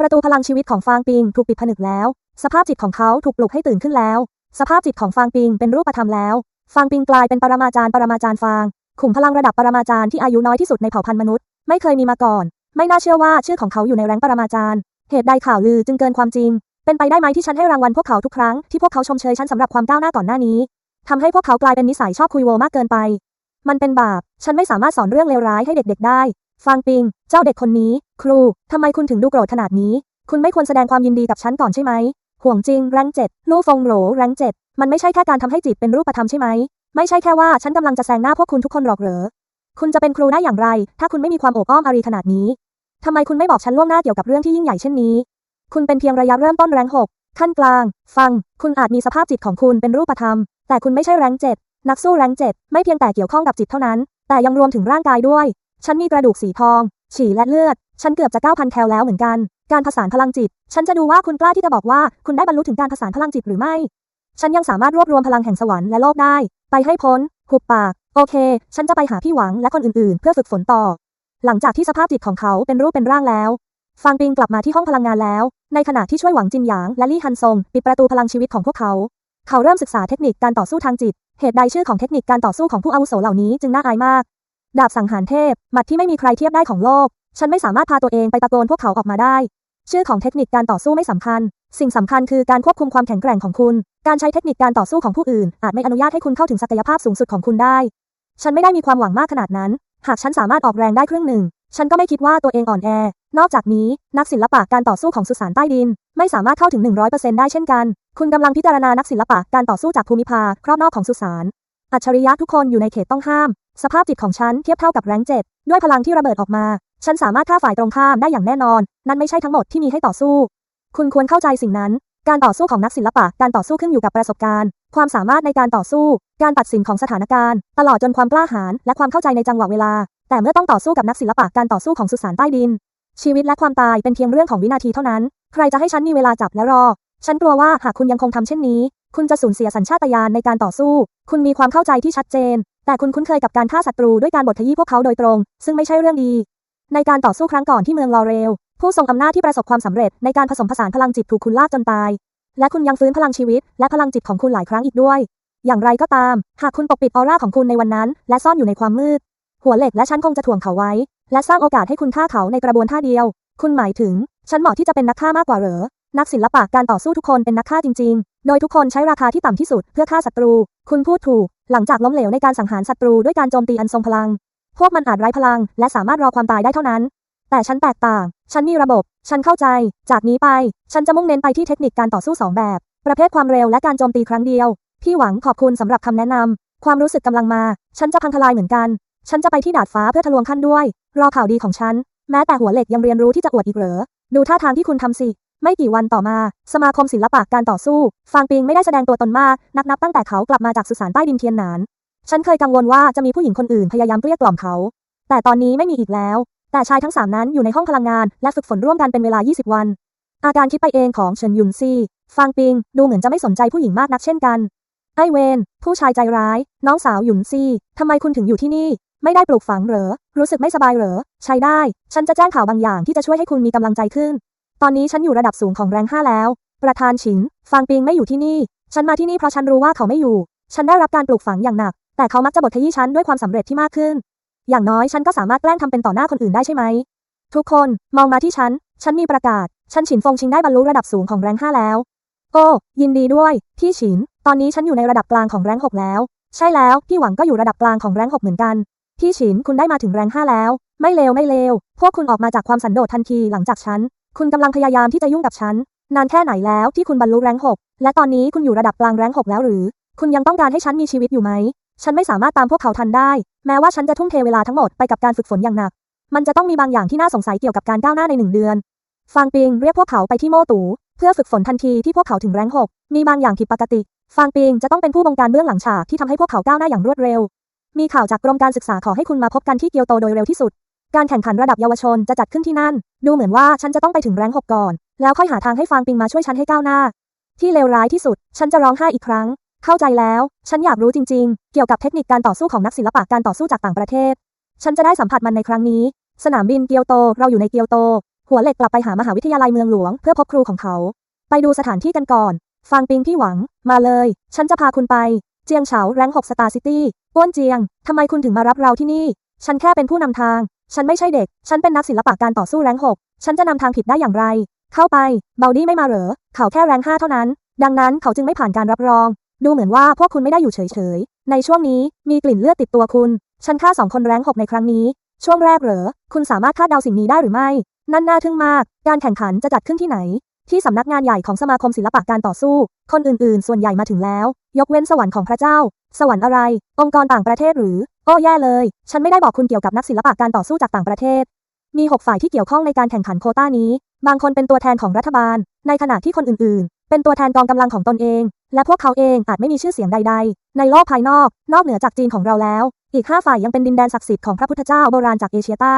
ประตูพลังชีวิตของฟางปิงถูกปิดผนึกแล้ว สภาพจิตของเขาถูกปลุกให้ตื่นขึ้นแล้ว สภาพจิตของฟางปิงเป็นรูปธรรมแล้ว ฟางปิงกลายเป็นปรมาจารย์ปรมาจารย์ฟางขุมพลังระดับปรมาจารย์ที่อายุน้อยที่สุดในเผ่าพันธุ์มนุษย์ ไม่เคยมีมาก่อน ไม่น่าเชื่อว่าชื่อของเขาอยู่ในแรงปรมาจารย์ เหตุใดข่าวลือจึงเกินความจริง เป็นไปได้ไหมที่ฉันให้รางวัลพวกเขาทุกครั้งที่พวกเขาชมเชยฉันสำหรับความก้าวหน้าก่อนหน้านี้ทำให้พวกเขากลายเป็นนิสัยชอบคุยโวมากเกินไป มันเป็นบาป ฉันไม่สามารถสอนเรื่องเลวร้ายให้เด็กๆได้ ฟางปิง เจ้าเด็กคนนี้ ครู ทำไมคุณถึงดูโกรธขนาดนี้ คุณไม่ควรแสดงความยินดีกับฉันก่อนใช่ไหม ห่วงจริง แรงเจ็ด ลู่ฟงโหรแรงเจ็ด มันไม่ใช่แค่การทำให้จิตเป็นรูปธรรมใช่ไหม ไม่ใช่แค่ว่าฉันกำลังจะแซงหน้าพวกคุณทุกคนหรอกเหรอ คุณจะเป็นครูได้อย่างไร ถ้าคุณไม่มีความโอบอ้อมอารีขนาดนี้ทำไมคุณไม่บอกฉันล่วงหน้าเกี่ยวกับเรื่องที่ยิ่งใหญ่เช่นนี้ คุณเป็นเพียงระยะเริ่มต้นแรงหกขั้นกลาง ฟัง คุณอาจมีสภาพจิตของคุณเป็นรูปธรรม แต่คุณไม่ใช่แรงเจ็ดนักสู้แรงเจ็ดไม่เพียงแต่เกี่ยวข้องกับจิตเท่านั้น แต่ยังรวมถึงร่างกายด้วย ฉันมีกระดูกสีทอง ฉี่และเลือด ฉันเกือบจะ 9,000 แคลแล้วเหมือนกัน การผสานพลังจิต ฉันจะดูว่าคุณกล้าที่จะบอกว่าคุณได้บรรลุถึงการผสานพลังจิตหรือไม่ ฉันยังสามารถรวบรวมพลังแห่งสวรรค์และโลกได้ ไปให้พ้นหุบปาก โอเค ฉันจะไปหาพี่หวังและคนอื่นๆ เพื่อฝึกฝนต่อ หลังจากที่สภาพจิตของเขาเป็นรูปเป็นร่างแล้วฟางปิงกลับมาที่ห้องพลังงานแล้ว ในขณะที่ช่วยหวังจินหยางและลี่ฮันซงปิดประตูพลังชีวิตของพวกเขา เขาเริ่มศึกษาเทคนิคการต่อสู้ทางจิต เหตุใดชื่อของเทคนิคการต่อสู้ของผู้อาวุโสเหล่านี้จึงน่าอายมาก ดาบสังหารเทพ หมัดที่ไม่มีใครเทียบได้ของโลก ฉันไม่สามารถพาตัวเองไปตะโกนพวกเขาออกมาได้ ชื่อของเทคนิคการต่อสู้ไม่สำคัญ สิ่งสำคัญคือการควบคุมความแข็งแกร่งของคุณ การใช้เทคนิคการต่อสู้ของผู้อื่น อาจไม่อนุญาตให้คุณเข้าถึงศักยภาพสูงสุดของคุณได้ ฉันไม่ได้มีความหวังมากขนาดนั้น หากฉันสามารถออกแรงได้ครึ่งหนึ่ง ฉันก็ไม่คิดว่าตัวเองอ่อนแอ นอกจากนี้ นักศิลปะการต่อสู้ของสุสานใต้ดิน ไม่สามารถเข้าถึง 100%ได้เช่นกัน คุณกำลังพิจารณานักศิลปะการต่อสู้จากภูมิภาครอบนอกของสุสานอัจฉริยะทุกคนอยู่ในเขตต้องห้าม สภาพจิตของฉันเทียบเท่ากับแรงเจ็ดด้วยพลังที่ระเบิดออกมา ฉันสามารถฆ่าฝ่ายตรงข้ามได้อย่างแน่นอน นั่นไม่ใช่ทั้งหมดที่มีให้ต่อสู้ คุณควรเข้าใจสิ่งนั้น การต่อสู้ของนักศิลปะ การต่อสู้ขึ้นอยู่กับประสบการณ์ ความสามารถในการต่อสู้ การตัดสินของสถานการณ์ ตลอดจนความกล้าหาญและความเข้าใจในจังหวะเวลา แต่เมื่อต้องต่อสู้กับนักศิลปะการต่อสู้ของสุสานใต้ดิน ชีวิตและความตายเป็นเพียงเรื่องของวินาทีเท่านั้น ใครจะให้ฉันมีเวลาจับและรอ ฉันกลัวว่าหากคุณยังคงทำเช่นนี้ คุณจะสูญเสียสัญชาตญาณในการต่อสู้ คุณมีความเข้าใจที่ชัดเจน แต่คุณคุ้นเคยกับการฆ่าศัตรูด้วยการบดขยี้พวกเขาโดยตรง ซึ่งไม่ใช่เรื่องดี ในการต่อสู้ครั้งก่อนที่เมืองลอเรล ผู้ทรงอำนาจที่ประสบความสำเร็จในการผสมผสานพลังจิตถูกคุณลากจนตาย และคุณยังฟื้นพลังชีวิต และพลังจิตของคุณหลายครั้งอีกด้วย อย่างไรก็ตาม หากคุณปกปิดออร่าของคุณในวันนั้น และซ่อนอยู่ในความมืด หัวเหล็กและฉันคงจะถ่วงเขาไว้ และสร้างโอกาสให้คุณฆ่าเขาในกระบวนท่าเดียว คุณหมายถึง ฉันเหมาะที่จะเป็นนักฆ่ามากกว่าเหรอ นักศิลปะการต่อสู้ทุกคนเป็นนักฆ่าจริง ๆ โดยทุกคนใช้ราคาที่ต่ำที่สุดเพื่อฆ่าศัตรู คุณพูดถูก หลังจากล้มเหลวในการสังหารศัตรูด้วยการโจมตีอันทรงพลัง พวกมันอาจไร้พลัง และสามารถรอความตายได้เท่านั้น แต่ฉันแตกต่าง ฉันมีระบบ ฉันเข้าใจ จากนี้ไป ฉันจะมุ่งเน้นไปที่เทคนิคการต่อสู้สองแบบ ประเภทความเร็วและการโจมตีครั้งเดียว พี่หวังขอบคุณสำหรับคำแนะนำ ความรู้สึกกำลังมา ฉันจะพังทลายเหมือนกัน ฉันจะไปที่ดาดฟ้าเพื่อทะลวงขั้นด้วย รอข่าวดีของฉัน แม้แต่หัวเหล็กยังเรียนรู้ที่จะอวดอีกเหรอ ดูท่าทางที่คุณทำสิ ไม่กี่วันต่อมา สมาคมศิลปะการต่อสู้ ฟางปิงไม่ได้แสดงตัวตนมาก นับนับตั้งแต่เขากลับมาจากสุสานใต้ดินเทียนหนาน ฉันเคยกังวลว่าจะมีผู้หญิงคนอื่นพยายามเกลี้ยกล่อมเขา แต่ตอนนี้ไม่มีอีกแล้ว แต่ชายทั้งสามนั้นอยู่ในห้องพลังงานและฝึกฝนร่วมกันเป็นเวลา 20 วัน อาการคิดไปเองของเฉินหยุนซีฟางปิงดูเหมือนจะไม่สนใจผู้หญิงมากนักเช่นกัน ไอเวน ผู้ชายใจร้าย น้องสาวหยุนซีทำไมคุณถึงอยู่ที่นี่ ไม่ได้ปลูกฝังเหรอ รู้สึกไม่สบายเหรอ ใช้ได้ ฉันจะแจ้งข่าวบางอย่างที่จะช่วยให้คุณมีกำลังใจขึ้น ตอนนี้ฉันอยู่ระดับสูงของแรงห้าแล้ว ประธานฉิน ฟางปิงไม่อยู่ที่นี่ ฉันมาที่นี่เพราะฉันรู้ว่าเขาไม่อยู่ ฉันได้รับการปลูกฝังอย่างหนัก แต่เขามักจะบดขยี้ฉันด้วยความสำเร็จที่มากขึ้น อย่างน้อยฉันก็สามารถแกล้งทำเป็นต่อหน้าคนอื่นได้ใช่ไหม ทุกคนมองมาที่ฉัน ฉันมีประกาศ ฉันฉินฟงชิงได้บรรลุระดับสูงของแรงห้าแล้ว โอ้ ยินดีด้วย พี่ฉิน ตอนนี้ฉันอยู่ในระดับกลางของแรงหกแล้ว ใช่แล้ว พี่หวังก็อยู่ระดับกลางของแรงหกเหมือนกัน พี่ฉินคุณได้มาถึงแรงห้าแล้ว ไม่เลวไม่เลว พวกคุณออกมาจากความสันโดษทันทีหลังจากฉัน คุณกำลังพยายามที่จะยุ่งกับฉัน นานแค่ไหนแล้วที่คุณบรรลุแรงหกและตอนนี้คุณอยู่ระดับกลางแรงหกแล้วหรือ คุณยังต้องการให้ฉันมีชีวิตอยู่ไหม ฉันไม่สามารถตามพวกเขาทันได้ แม้ว่าฉันจะทุ่มเทเวลาทั้งหมดไปกับการฝึกฝนอย่างหนัก มันจะต้องมีบางอย่างที่น่าสงสัยเกี่ยวกับการก้าวหน้าในหนึ่งเดือน ฟางปิงเรียกพวกเขาไปที่โม่ตูเพื่อฝึกฝนทันทีที่พวกเขาถึงแรงหกมีบางอย่างผิดปกติ ฟางปิงจะต้องเป็นผู้บงการเบื้องหลังฉากที่ทำให้พวกเขาก้าวหน้าอย่างรวดเร็ว มีข่าวจากกรมการศึกษาขอให้คุณมาพบกันที่เกียวโตโดยเร็วที่สุด การแข่งขันระดับเยาวชนจะจัดขึ้นที่นั่น ดูเหมือนว่าฉันจะต้องไปถึงแรงหกก่อน แล้วค่อยหาทางให้ฟางปิงมาช่วยฉันให้ก้าวหน้า ที่เลวร้ายที่สุด ฉันจะร้องไห้อีกครั้ง เข้าใจแล้ว ฉันอยากรู้จริง ๆ เกี่ยวกับเทคนิคการต่อสู้ของนักศิลปะการต่อสู้จากต่างประเทศ ฉันจะได้สัมผัสมันในครั้งนี้ สนามบินเกียวโต เราอยู่ในเกียวโต หัวเหล็กกลับไปหามหาวิทยาลัยเมืองหลวง เพื่อพบครูของเขา ไปดูสถานที่กันก่อน ฟางปิงพี่หวัง มาเลย ฉันจะพาคุณไป เจียงเฉาแรงหกสตาร์ซิตี้อ้วนเจียงทำไมคุณถึงมารับเราที่นี่ ฉันแค่เป็นผู้นำทาง ฉันไม่ใช่เด็ก ฉันเป็นนักศิลปะการต่อสู้แรงหก ฉันจะนำทางผิดได้อย่างไร เข้าไป เบลดี้ไม่มาเหรอ เขาแค่แรงห้าเท่านั้น ดังนั้นเขาจึงไม่ผ่านการรับรอง ดูเหมือนว่าพวกคุณไม่ได้อยู่เฉยๆ ในช่วงนี้มีกลิ่นเลือดติดตัวคุณ ฉันฆ่าสองคนแรงหกในครั้งนี้ ช่วงแรกเหรอ คุณสามารถคาดเดาสิ่งนี้ได้หรือไม่ นั่นน่าทึ่งมาก การแข่งขันจะจัดขึ้นที่ไหน ที่สำนักงานใหญ่ของสมาคมศิลปะการต่อสู้ คนอื่นๆ ส่วนใหญ่มาถึงแล้ว ยกเว้นสวรรค์ของพระเจ้า สวรรค์อะไร องค์กรต่างประเทศหรือ โอ้แย่เลย ฉันไม่ได้บอกคุณเกี่ยวกับนักศิลปะการต่อสู้จากต่างประเทศ มีหกฝ่ายที่เกี่ยวข้องในการแข่งขันโคต้านี้ บางคนเป็นตัวแทนของรัฐบาล ในขณะที่คนอื่นๆ เป็นตัวแทนกองกำลังของตนเอง และพวกเขาเองอาจไม่มีชื่อเสียงใด ๆ ในโลกภายนอก นอกเหนือจากจีนของเราแล้ว อีกห้าฝ่ายยังเป็นดินแดนศักดิ์สิทธิ์ของพระพุทธเจ้าโบราณจากเอเชียใต้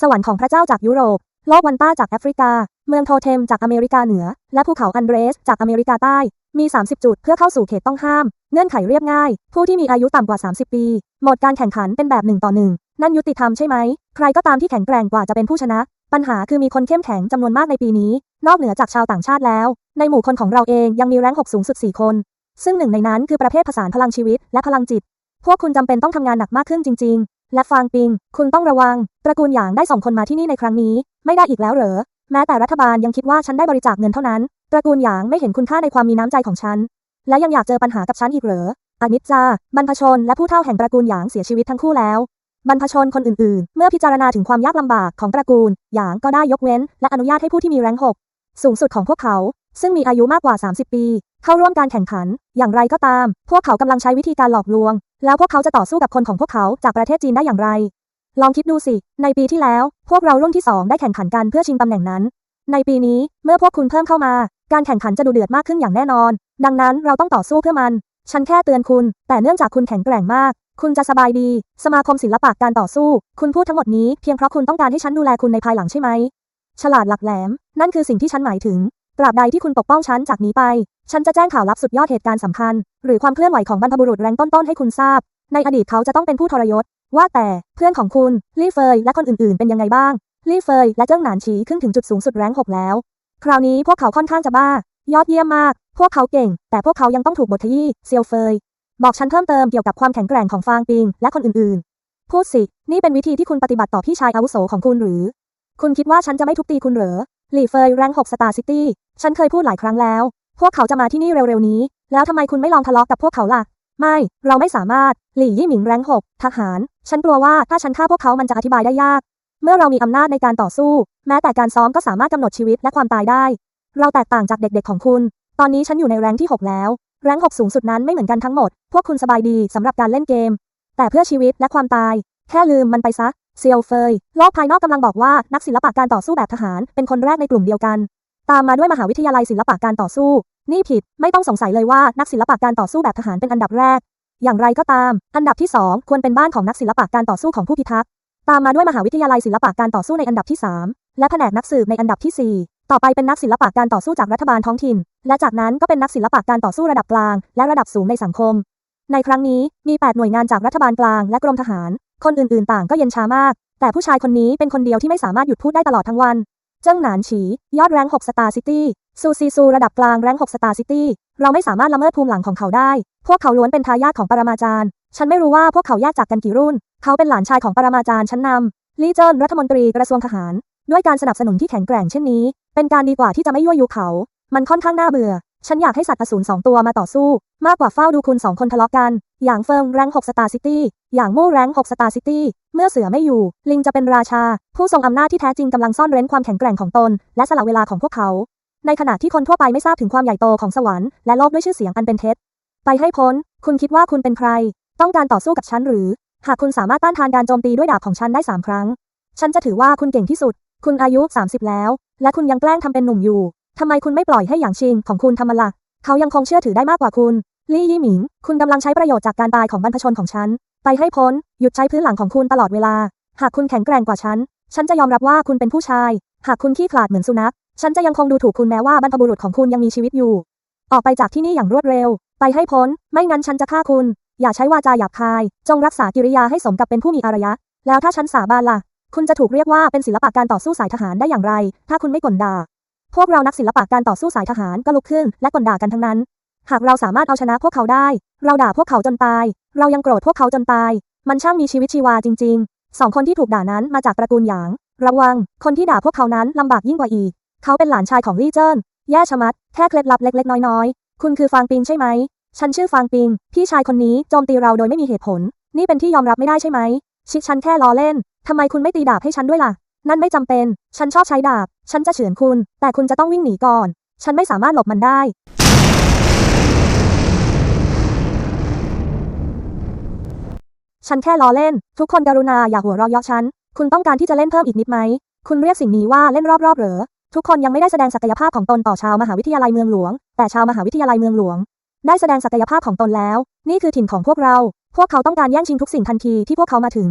สวรรค์ของพระเจ้าจากยุโรป โลกวันต้าจากแอฟริกา เมืองโทเทมจากอเมริกาเหนือ และภูเขาอันเดรสจากอเมริกาใต้ มี 30 จุดเพื่อเข้าสู่เขตต้องห้าม เงื่อนไขเรียบง่าย ผู้ที่มีอายุต่ำกว่า 30 ปี หมดการแข่งขันเป็นแบบหนึ่งต่อหนึ่งนั่นยุติธรรมใช่ไหม ใครก็ตามที่แข็งแกร่งกว่าจะเป็นผู้ชนะ ปัญหาคือมีคนเข้มแข็งจำนวนมากในปีนี้ นอกเหนือจากชาวต่างชาติแล้ว ในหมู่คนของเราเองยังมีแรงหกสูงสุด 4 คน ซึ่งหนึ่งในนั้นคือประเภทผสานพลังชีวิตและพลังจิต พวกคุณจำเป็นต้องทำงานหนักมากขึ้นจริง ๆ และฟางปิง คุณต้องระวัง ตระกูลหยางได้ส่งคนมาที่นี่ในครั้งนี้ ไม่ได้อีกแล้วเหรอ แม้แต่รัฐบาลยังคิดว่าฉันได้บริจาคเงินเท่านั้น ตระกูลหยางไม่เห็นคุณค่าในความมีน้ำใจของฉัน และยังอยากเจอปัญหากับฉันอีกเหรออนิจจา บรรพชน และผู้เฒ่าแห่งตระกูลหยางเสียชีวิตทั้งคู่แล้ว บรรพชนคนอื่นๆ เมื่อพิจารณาถึงความยากลำบากของตระกูลหยางก็ได้ยกเว้น และอนุญาตให้ผู้ที่มีแรงหกสูงสุดของพวกเขา ซึ่งมีอายุมากกว่า 30 ปี เข้าร่วมการแข่งขัน อย่างไรก็ตาม พวกเขากำลังใช้วิธีการหลอกลวง แล้วพวกเขาจะต่อสู้กับคนของพวกเขาจากประเทศจีนได้อย่างไร ลองคิดดูสิ ในปีที่แล้ว พวกเรารุ่นที่สองได้แข่งขันกันเพื่อชิงตำแหน่งนั้น ในปีนี้เมื่อพวกคุณเพิ่มเข้ามา การแข่งขันจะดูเดือดมากขึ้นอย่างแน่นอน ดังนั้นเราต้องต่อสู้เพื่อมัน ฉันแค่เตือนคุณ แต่เนื่องจากคุณแข็งแกร่งมาก คุณจะสบายดี สมาคมศิลปะการต่อสู้ คุณพูดทั้งหมดนี้เพียงเพราะคุณต้องการให้ฉันดูแลคุณในภายหลังใช่ไหม ฉลาดหลักแหลม นั่นคือสิ่งที่ฉันหมายถึง ตราบใดที่คุณปกป้องฉันจากนี้ไป ฉันจะแจ้งข่าวลับสุดยอดเหตุการณ์สำคัญ หรือความเคลื่อนไหวของบรรพบุรุษแรงต้นๆให้คุณทราบ ในอดีตเขาจะต้องเป็นผู้ทรยศ ว่าแต่เพื่อนของคุณลี่เฟยและคนอื่นๆ เป็นยังไงบ้างลี่เฟยและเจิ้งหนานฉีขึ้นถึงจุดสูงสุดแรงหกแล้ว คราวนี้พวกเขาค่อนข้างจะบ้า ยอดเยี่ยมมาก พวกเขาเก่ง แต่พวกเขายังต้องถูกบทขยี้เซียวเฟย บอกฉันเพิ่มเติมเกี่ยวกับความแข็งแกร่งของฟางปิง และคนอื่นๆ พูดสิ นี่เป็นวิธีที่คุณปฏิบัติต่อพี่ชายอาวุโสของคุณหรือ คุณคิดว่าฉันจะไม่ทุบตีคุณเหรอลี่เฟยแรงหกสตาร์ซิตี้ฉันเคยพูดหลายครั้งแล้ว พวกเขาจะมาที่นี่เร็วๆนี้ แล้วทำไมคุณไม่ลองทะเลาะกับพวกเขาล่ะ ไม่ เราไม่สามารถ หลี่ยี่หมิงแรงหกทหาร ฉันกลัวว่าถ้าฉันฆ่าพวกเขามันจะอธิบายได้ยาก เมื่อเรามีอำนาจในการต่อสู้ แม้แต่การซ้อมก็สามารถกำหนดชีวิตและความตายได้ เราแตกต่างจากเด็กๆของคุณ ตอนนี้ฉันอยู่ในแรงที่ 6 แล้ว แรง6สูงสุดนั้นไม่เหมือนกันทั้งหมด พวกคุณสบายดีสำหรับการเล่นเกม แต่เพื่อชีวิตและความตาย แค่ลืมมันไปซะ เซียวเฟย โลกภายนอกกำลังบอกว่านักศิลปะการต่อสู้แบบทหารเป็นคนแรกในกลุ่มเดียวกัน ตามมาด้วยมหาวิทยาลัยศิลปะการต่อสู้ นี่ผิด ไม่ต้องสงสัยเลยว่านักศิลปะการต่อสู้แบบทหารเป็นอันดับแรก อย่างไรก็ตาม อันดับที่ 2 ควรเป็นบ้านของนักศิลปะการต่อสู้ของผู้พิทักษ์ ตามมาด้วยมหาวิทยาลัยศิลปะการต่อสู้ในอันดับที่ 3 และแผนกนักสืบในอันดับที่ 4 ต่อไปเป็นนักศิลปะการต่อสู้จากรัฐบาลท้องถิ่น และจากนั้นก็เป็นนักศิลปะการต่อสู้ระดับกลาง และระดับสูงในสังคม ในครั้งนี้มี 8 หน่วยงานจากรัฐบาลกลางและกรมทหาร คนอื่นๆ ต่างก็เย็นชามาก แต่ผู้ชายคนนี้เป็นคนเดียวที่ไม่สามารถหยุดพูดได้ตลอดทั้งวัน เจิ้งหนานฉี ยอดแรง6สตาร์ซิตี้ ซูซีซูระดับกลางแรง6สตาร์ซิตี้ เราไม่สามารถละเมิดภูมิหลังของเขาได้ พวกเขาล้วนเป็นทายาทของปรมาจารย์ ฉันไม่รู้ว่าพวกเขาแยกจากกันกี่รุ่น เขาเป็นหลานชายของปรมาจารย์ชั้นนำลี่เจิ้นรัฐมนตรีกระทรวงทหาร ด้วยการสนับสนุนที่แข็งแกร่งเช่นนี้ เป็นการดีกว่าที่จะไม่ยั่วยุเขา มันค่อนข้างน่าเบื่อ ฉันอยากให้สัตว์อสูรสองตัวมาต่อสู้ มากกว่าเฝ้าดูคุณสองคนทะเลาะกัน อย่างเฟิงแรง6สตาร์ซิตี้ อย่างมู่แรง6สตาร์ซิตี้ เมื่อเสือไม่อยู่ ลิงจะเป็นราชา ผู้ทรงอำนาจที่แท้จริงกำลังซ่อนเร้นความแข็งแกร่งของตน และสละเวลาของพวกเขา ในขณะที่คนทั่วไปไม่ทราบถึงความใหญ่โตของสวรรค์และโลกด้วยชื่อเสียงอันเป็นเท็จ ไปให้พ้น คุณคิดว่าคุณเป็นใคร ต้องการต่อสู้กับฉันหรือ หากคุณสามารถต้านทานการโจมตีด้วยดาบของฉันได้สามครั้ง ฉันจะถือว่าคุณเก่งที่สุด คุณอายุ 30 แล้ว และคุณยังแกล้งทำเป็นหนุ่มอยู่ ทำไมคุณไม่ปล่อยให้หยางชิงของคุณทำมันละ่ะ เขายังคงเชื่อถือได้มากกว่าคุณ ลี่ยี่หมิง คุณกำลังใช้ประโยชน์จากการตายของบรรพชนของฉัน ไปให้พ้น หยุดใช้พื้นหลังของคุณตลอดเวลา หากคุณแข็งแกร่งกว่าฉัน ฉันจะยอมรับว่าคุณเป็นผู้ชาย หากคุณขี้ขลาดเหมือนสุนัข ฉันจะยังคงดูถูกคุณแม้ว่าบรรพบุรุษของคุณยังมีชีวิตอยู่ ออกไปจากที่นี่อย่างรวดเร็ว ไปให้พ้น ไม่งั้นฉันจะฆ่าคุณ อย่าใช้วาจาหยาบคาย จงรักษากิริยาให้สมกับเป็นผู้มีอารยะ แล้วถ้าฉันสาบานล่ะ คุณจะถูกเรียกว่าเป็นศิลปะการต่อสู้สายทหารได้อย่างไร ถ้าคุณไม่กลด่า พวกเรานักศิลปะการต่อสู้สายทหารก็ลุกขึ้นและกลด่ากันทั้งนั้น หากเราสามารถเอาชนะพวกเขาได้ เราด่าพวกเขาจนตาย เรายังโกรธพวกเขาจนตาย มันช่างมีชีวิตชีวาจริงๆ สองคนที่ถูกด่านั้นมาจากตระกูลหยาง ระวัง คนที่ด่าพวกเขานั้นลำบากยิ่งกว่าอีก เขาเป็นหลานชายของลี่เจิ้น แย่ชะมัด แค่เคล็ดลับเล็ก ๆ น้อยๆ คุณคือฟางปิงใช่ไหม ฉันชื่อฟางปิง พี่ชายคนนี้โจมตีเราโดยไม่มีเหตุผล นี่เป็นที่ยอมรับไม่ได้ใช่ไหม ชิฉันแค่ล้อเล่นทำไมคุณไม่ตีดาบให้ฉันด้วยล่ะ นั่นไม่จำเป็น ฉันชอบใช้ดาบ ฉันจะเฉือนคุณ แต่คุณจะต้องวิ่งหนีก่อน ฉันไม่สามารถหลบมันได้ ฉันแค่ล้อเล่น ทุกคนกรุณาอย่าหัวเราะเยาะฉัน คุณต้องการที่จะเล่นเพิ่มอีกนิดไหม คุณเรียกสิ่งนี้ว่าเล่นรอบๆเหรอ ทุกคนยังไม่ได้แสดงศักยภาพของตนต่อชาวมหาวิทยาลัยเมืองหลวง แต่ชาวมหาวิทยาลัยเมืองหลวง ได้แสดงศักยภาพของตนแล้ว นี่คือถิ่นของพวกเรา พวกเขาต้องการแย่งชิงทุกสิ่งทันทีที่พวกเขามาถึง